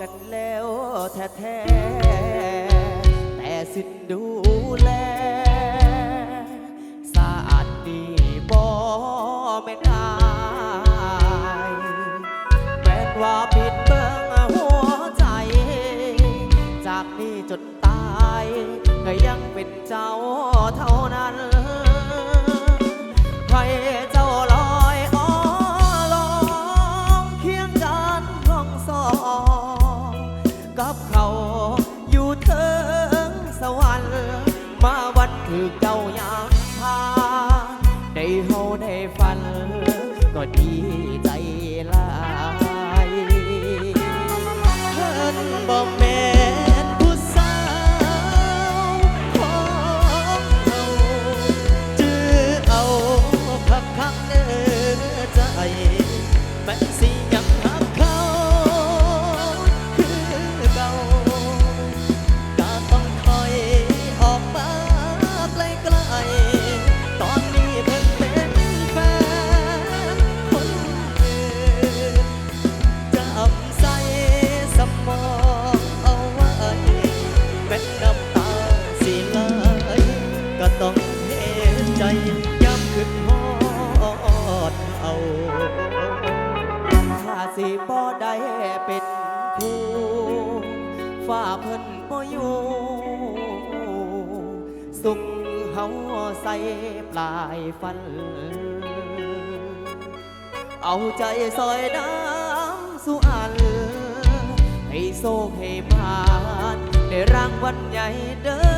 กันแล้วแท้ๆแต่สิดูแลสะอาดดีบ่แม่นอายแม้ว่าปิดเบิ่งหัวใจ จากนี้จนตายก็ยังเป็นเจ้าเท่านั้น ถือเจ้า ย้ำขึ้นฮอดเอาถ้าสิบ่ได้เป็นคู่ฝ้าเพิ่นบ่อยู่สุขเฮาใส่ปลายฟัน เอาใจซอยน้ำสุอัน ให้โซกให้มาน ได้รางวัลใหญ่เด้อ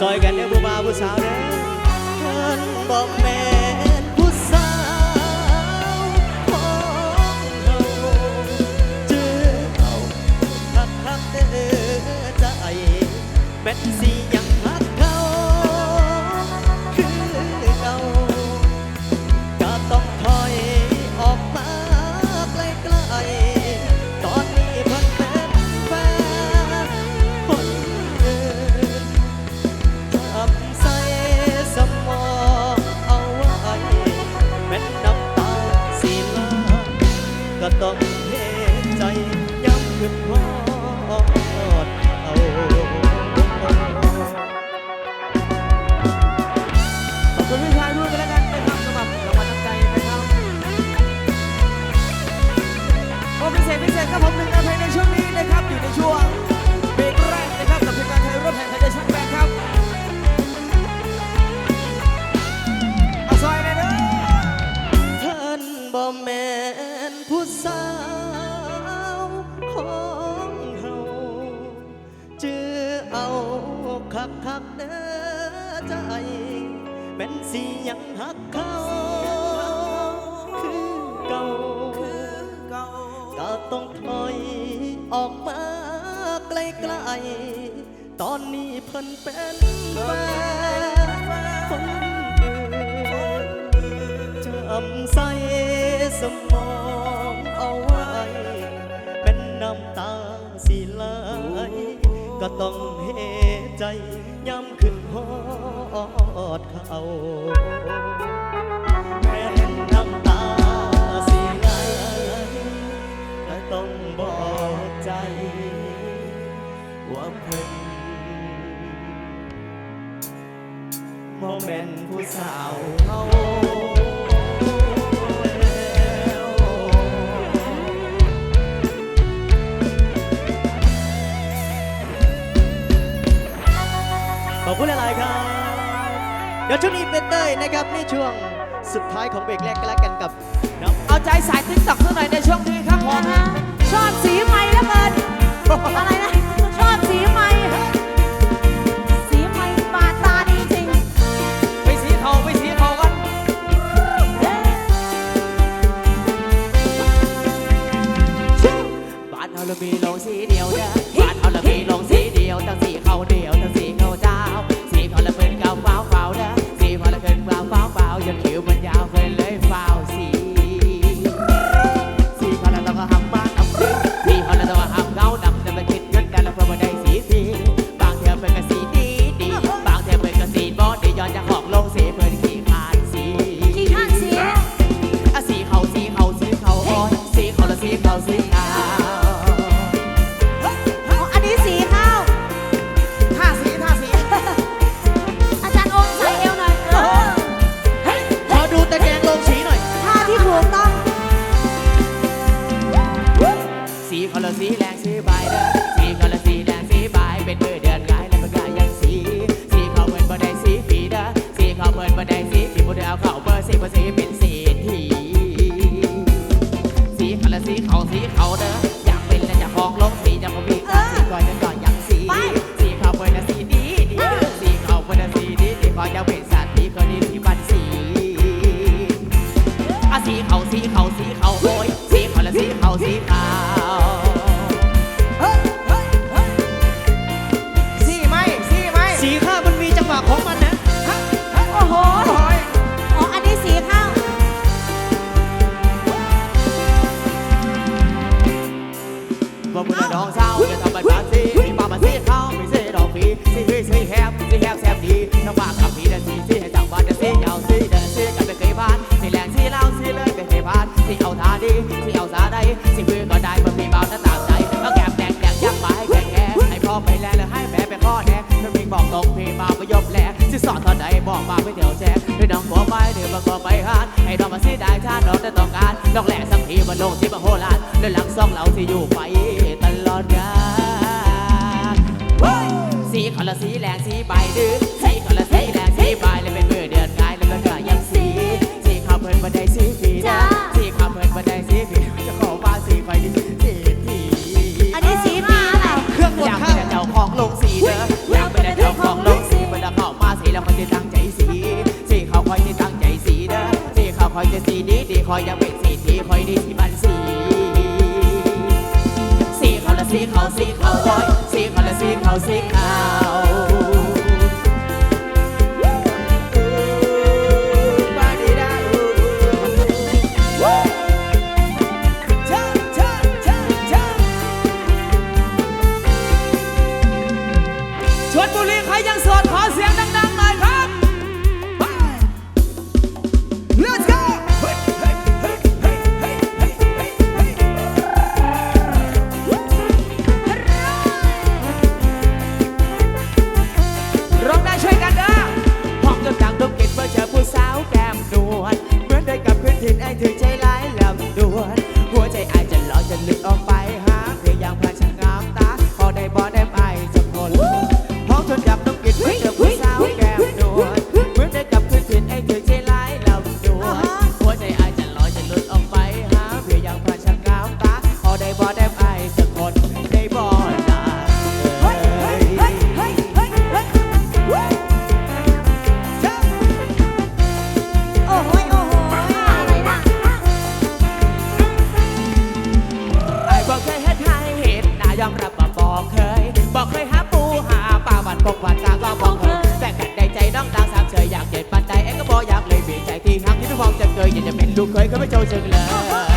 ซอยกันเด้อผู้บ่าวผู้สาวเด้อเพิ่นบอกแม่ คักคักเด้อใจแม่นสิยังหักเขา คือเก่าก็ต้องถอยออกมาไกลๆตอนนี้เพิ่นเป็นแฟนคนอื่นจำใส่สมองเอาไว้ เป็นน้ำตาสิไหลก็ต้องเห ใจย้ำขึ้นฮอดเขาแม่นน้ำตาสิไหลก็ต้องบอกใจ ว่าเพิ่นโมเมนผู้สาวเฮา เดี๋ยวช่วงนี้เป็นเต้ยนะครับในช่วงสุดท้ายของเบรกแรกกันแล้วกันกับน้องเอาใจสายติ๊กต็อกสักหน่อยในช่วงนี้ครับผมนะคะชอบสีไหมแล้วเกินอะไรนะ สิสอนตอนใดบอกมาไปเดี๋ยวแจ้งด้วยน้องก็ไปเดี๋ยวมาก็ไปหานให้น้องมาสิได้ชาน้องจะต้องการน้องแหล่สักทีมันลงที่บาโฮลานด้วยหลังซองเราที่อยู่ไปตลอดกาลสีคนละสีแรงสีใบดื้อสีคนละสีแรงสีใบเลยเป็นมือเดือนกายแล้วก็ยังสีสีเขาเพิ่นมาได้สีฟีดา คอยอยากเป็นสีที่คอยดีที่บ้านสีสีเขาละสีเขาสีเขาคอยสีเขาละสีเขาสีเขา Mình có.